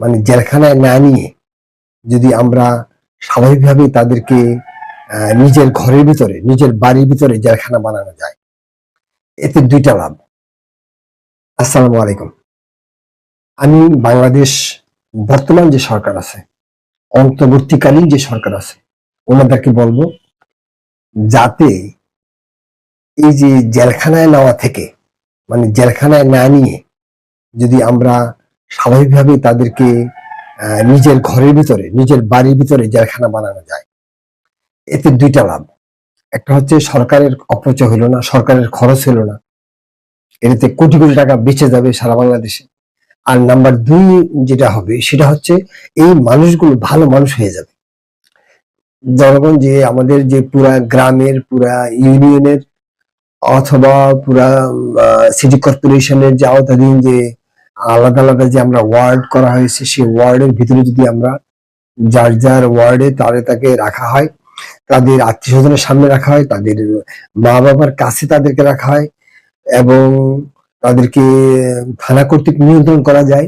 মানে জেলখানায় না নিয়ে যদি আমরা স্বাভাবিকভাবে তাদেরকে নিজের ঘরের ভিতরে, নিজের বাড়ির ভিতরে জেলখানা বানানো যায়। এতে দুইটা লাভ। আসসালামু আলাইকুম। আমি বাংলাদেশ, বর্তমান যে সরকার আছে, অন্তর্বর্তীকালীন যে সরকার আছে, ওনাদেরকে বলব যাতে এই যে জেলখানায় নেওয়া থেকে মানে জেলখানায় না নিয়ে যদি আমরা স্বাভাবিকভাবে তাদেরকে নিজের ঘরের ভিতরে, নিজের বাড়ির ভিতরে জেলখানা বানানো যায়। এতে দুইটা লাভ। একটা হচ্ছে সরকারের অপচয় হলো না, সরকারের খরচ হলো না। এতে কোটি কোটি টাকা বেঁচে যাবে সারা বাংলাদেশে। আর নাম্বার দুই যেটা হবে, সেটা হচ্ছে এই মানুষগুলো ভালো মানুষ হয়ে যাবে। জনগণ যে আমাদের যে পুরা গ্রামের, পুরা ইউনিয়নের অথবা পুরা সিটি কর্পোরেশনের যে আওতাধীন যে আলাদা আলাদা যে আমরা ওয়ার্ড করা হয়েছে, সেই ওয়ার্ডের ভিতরে যদি আমরা যার যার ওয়ার্ডে তারে তাকে রাখা হয়, তাদের আত্মীয় স্বজনের সামনে রাখা হয়, তাদের মা বাবার কাছে তাদেরকে রাখা হয় এবং তাদেরকে থানা কর্তৃক নিয়ন্ত্রণ করা যায়,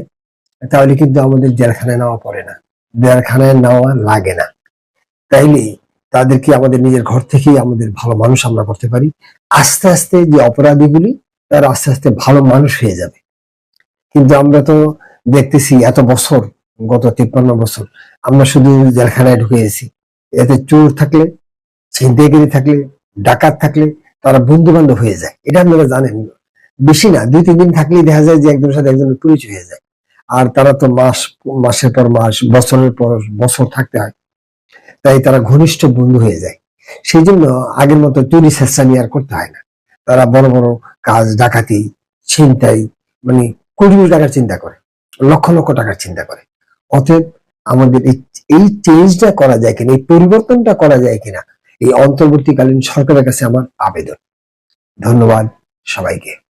তাহলে কিন্তু আমাদের জেলখানায় নেওয়া পড়ে না, জেলখানায় নেওয়া লাগে না। তাইলে তাদেরকে আমাদের নিজের ঘর থেকেই আমাদের ভালো মানুষ আমরা করতে পারি। আস্তে আস্তে যে অপরাধীগুলি, তারা আস্তে আস্তে ভালো মানুষ হয়ে যাবে। কিন্তু আমরা তো দেখতেছি এত বছর, গত তিপ্পান্ন বছর, আমরা শুধু জেলখানায় ঢুকে গেছি। এতে চোর থাকলে, ছিনতাইকারী থাকলে, ডাকাত থাকলে, তারা বন্ধু বান্ধব হয়ে যায়। এটা আপনারা জানেন। বেশি না, দুই, তিন দিন থাকলেই দেখা যায় যে একজনের সাথে একজনের পরিচয় হয়ে যায়। আর তারা তো মাস, মাসের পর মাস, বছরের পর বছর থাকতে হয়। তাই তারা ঘনিষ্ঠ বন্ধু হয়ে যায়। সেই জন্য আগের মতো চুরি চেষ্টা নিয়ে আর করতে হয় না। তারা বড় বড় কাজ, ডাকাতি, ছিনতাই মানে কোটি টাকার চিন্তা করে, লক্ষ লক্ষ টাকার চিন্তা করে। অতএব আমাদের এই এই চেঞ্জটা করা যায় কিনা, এই পরিবর্তনটা করা যায় কিনা, এই অন্তর্বর্তীকালীন সরকারের কাছে আমার আবেদন। ধন্যবাদ সবাইকে।